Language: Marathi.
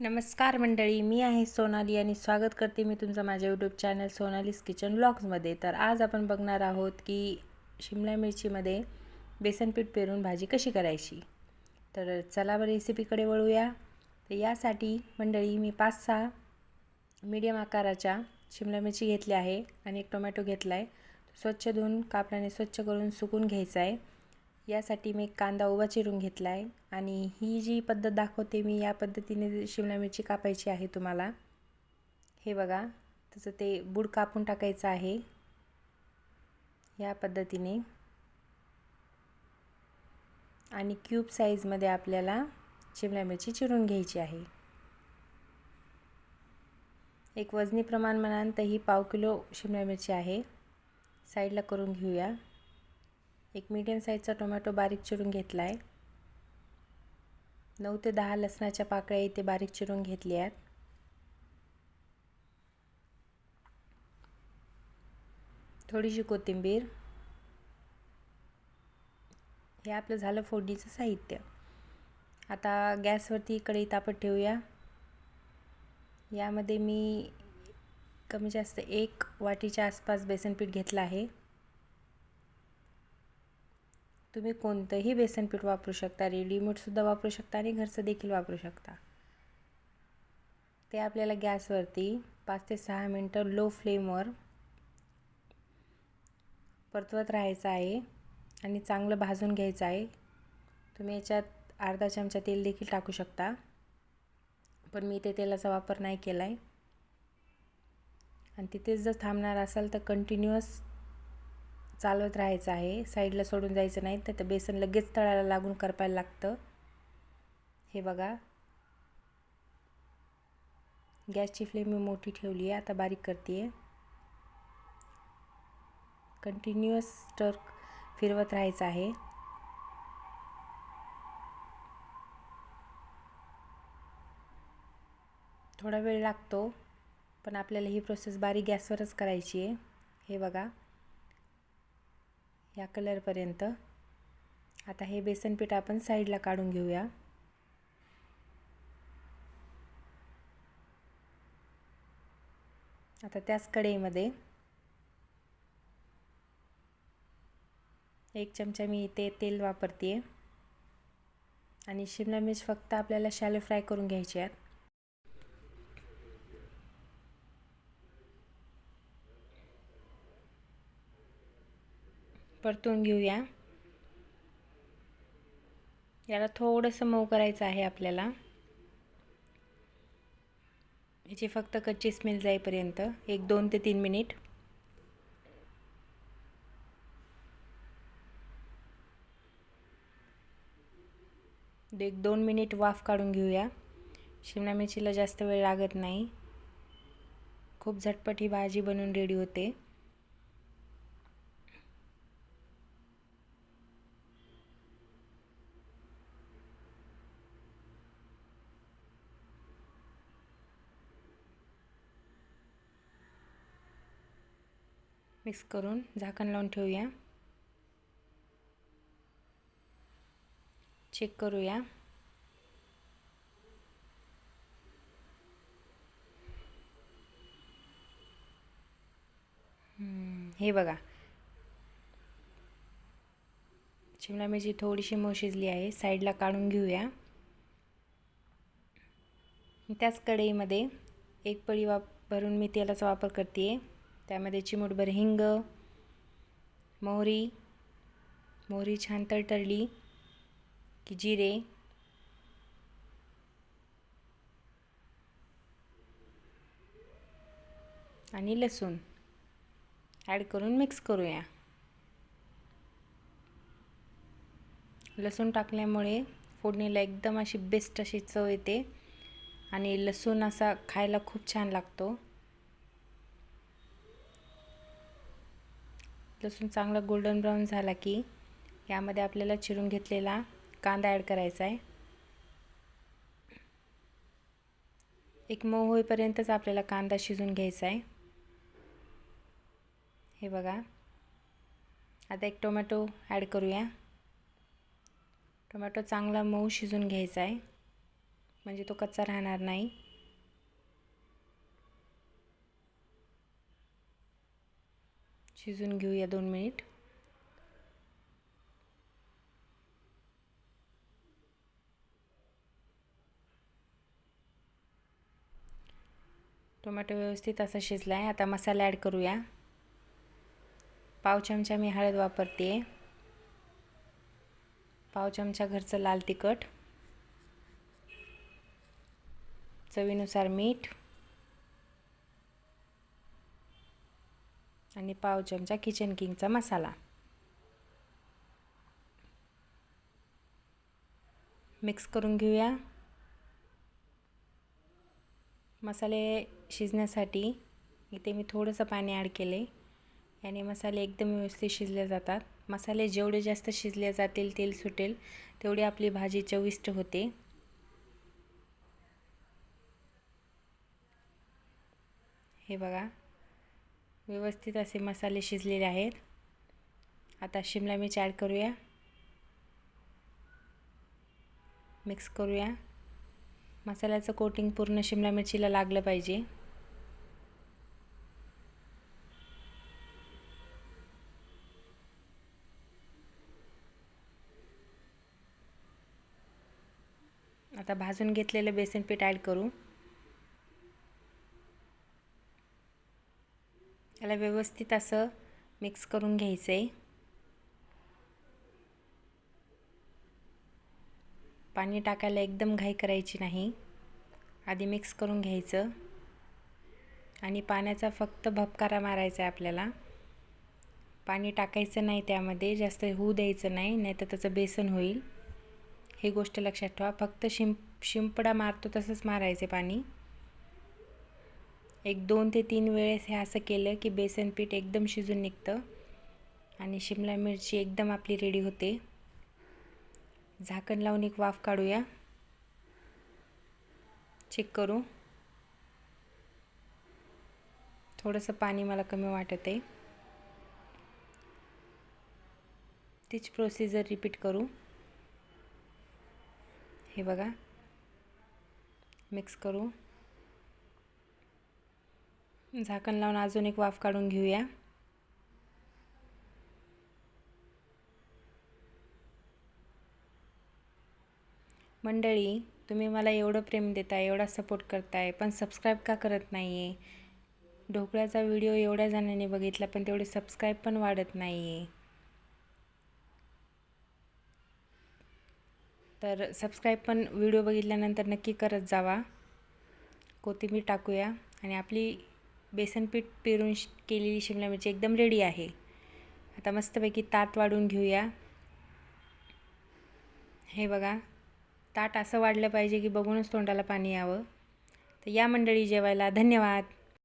नमस्कार मंडळी मी आहे सोनाली आणि स्वागत करते मी तुमचं माझ्या यूट्यूब चॅनल सोनालीज किचन ब्लॉग्समध्ये तर आज आपण बघणार आहोत की शिमला मिरचीमध्ये बेसनपीठ पेरून भाजी कशी करायची? तर चला बरं रेसिपीकडे वळूया. तर यासाठी मंडळी मी पाच सहा मीडियम आकाराच्या शिमला मिरची घेतली आहे आणि एक टोमॅटो घेतला आहे स्वच्छ धुवून कापडाने स्वच्छ करून सुकून घ्यायचा आहे. यासाठी मी कांदा उभा चिरून घेतला आहे आणि ही जी पद्धत दाखवते मी या पद्धतीने शिमला मिरची कापायची आहे तुम्हाला. हे बघा तसं ते बूड कापून टाकायचं आहे. या पद्धतीने. आणि क्यूब साईजमध्ये आपल्याला शिमला मिरची चिरून घ्यायची आहे. एक वजनी प्रमाण म्हणाल तर ही पाव किलो शिमला मिरची आहे. साईडला करून घेऊया. एक मीडियम साईजचा टोमॅटो बारीक चिरून घेतला आहे नऊ ते दहा लसणाच्या पाकळ्या इथे बारीक चिरून घेतली आहेत थोडीशी कोथिंबीर. हे आपलं झालं फोडणीचं साहित्य. आता गॅसवरती कढई तापत ठेवूया. यामध्ये मी कमी जास्त एक वाटीच्या आसपास बेसन पीठ घेतलं आहे. तुम्ही कोणतंही बेसन पीठ वापरू शकता रेडीमेडसुद्धा वापरू शकता आणि घरचं देखील वापरू शकता. ते आपल्याला गॅसवरती पाच ते सहा मिनटं लो फ्लेमवर परतवत राहायचं आहे आणि चांगलं भाजून घ्यायचं आहे. तुम्ही याच्यात अर्धा चमचा तेल देखील टाकू शकता पण मी ते तेलाचा वापर नाही केला आहे आणि तिथेच जर थांबणार असाल तर कंटिन्युअस चालवत राहायचं आहे. साईडला सोडून जायचं नाही. तर बेसन लगेच तळायला लागून करपायला लागतं. हे बघा. गॅसची फ्लेम मी मोठी ठेवली आहे. आता बारीक करते. आहे कंटिन्युअस स्टर फिरवत राहायचं आहे. थोडा वेळ लागतो पण आपल्याला ही प्रोसेस बारीक गॅसवरच करायची आहे. हे बघा. या कलरपर्यंत. आता हे बेसन पीठ आपण साईडला काढून घेऊया. आता त्याच कढईमध्ये एक चमचा मी इथे तेल वापरते आणि शिमला मिर्च फक्त आपल्याला शॅलो फ्राय करून घ्यायची आहेत परतून घेऊया. याला थोडंसं मऊ करायचं आहे आपल्याला. याची फक्त कच्ची स्मेल जाईपर्यंत एक दोन ते तीन मिनिट. एक दोन मिनिट वाफ काढून घेऊया. शिमला मिरचीला जास्त वेळ लागत नाही. खूप झटपट ही भाजी बनवून रेडी होते. मिक्स करून झाकण लावून ठेवूया. चेक करूया. हे बघा. शिमला मिरची थोडीशी मऊ शिजली आहे. साईडला काढून घेऊया. त्याच कढईमध्ये एक पळी वाप भरून मी तेलाचा वापर करते आहे त्यामध्ये चिमूटभर हिंग मोहरी मोहरी छान तळतळली की जिरे आणि लसूण. ॲड करून मिक्स करूया. लसूण टाकल्यामुळे फोडणीला एकदम अशी बेस्ट अशी चव येते आणि लसूण असा खायला खूप छान लागतो. लसूण चांगला गोल्डन ब्राऊन झाला की यामध्ये आपल्याला चिरून घेतलेला कांदा ॲड करायचा आहे. एक मऊ होईपर्यंतच आपल्याला कांदा शिजून घ्यायचा आहे. हे बघा. आता एक टोमॅटो ॲड करूया. टोमॅटो चांगला मऊ शिजून घ्यायचा आहे. म्हणजे तो कच्चा राहणार नाही. शिजून घेऊया दोन मिनिट. टोमॅटो व्यवस्थित असा शिजला आहे आता मसाला ॲड करूया. पाव चमचा मी हळद वापरते. पाव चमचा घरचं लाल तिखट. चवीनुसार मीठ. आणि पाव चमचा किचन किंगचा मसाला. मिक्स करून घेऊया. मसाले शिजण्यासाठी इथे मी थोडंसं पाणी ॲड केले. याने मसाले एकदम व्यवस्थित शिजले जातात. मसाले जेवढे जास्त शिजले जातील तेल सुटेल तेवढी आपली भाजी चविष्ट होते. हे बघा. व्यवस्थित असे मसाले शिजलेले आहेत. आता शिमला मिरच ॲड करूया. मिक्स करूया. मसाल्याचं कोटिंग पूर्ण शिमला मिरचीला लागलं पाहिजे. आता भाजून घेतलेलं बेसन पीठ ॲड करू. याला व्यवस्थित असं मिक्स करून घ्यायचं आहे पाणी टाकायला एकदम घाई करायची नाही. आधी मिक्स करून घ्यायचं. आणि पाण्याचा फक्त भपकारा मारायचा आहे आपल्याला. पाणी टाकायचं नाही त्यामध्ये जास्त होऊ द्यायचं नाही नाही तर त्याचं बेसन होईल. ही गोष्ट लक्षात ठेवा. फक्त शिंप शिंपडा मारतो तसंच मारायचे पाणी. एक दोन ते तीन वेळेस हे असं केलं की बेसन पीठ एकदम शिजून निघतं आणि शिमला मिरची एकदम आपली रेडी होते. झाकण लावून एक वाफ काढूया. चेक करू. थोडंसं पाणी मला कमी वाटत आहे. तीच प्रोसिजर रिपीट करू. हे बघा. मिक्स करू. झाकण लावून अजून एक वाफ काढून घेऊया. मंडळी तुम्ही मला एवढं प्रेम देताय एवढा सपोर्ट करताय पण सबस्क्राईब का करत नाही आहे ढोकळ्याचा व्हिडिओ एवढ्या जणांनी बघितला पण तेवढे सबस्क्राईब पण वाढत नाही आहे तर सबस्क्राईब पण व्हिडिओ बघितल्यानंतर नक्की करत जावा. कोथिंबीर टाकूया आणि आपली बेसनपीठ पेरून केलेली शिमला मिरची एकदम रेडी आहे. आता मस्तपैकी ताट वाढून घेऊया. हे बघा ताट असं वाढलं पाहिजे की बघूनच तोंडाला पाणी यावं. तर या मंडळी जेवायला धन्यवाद.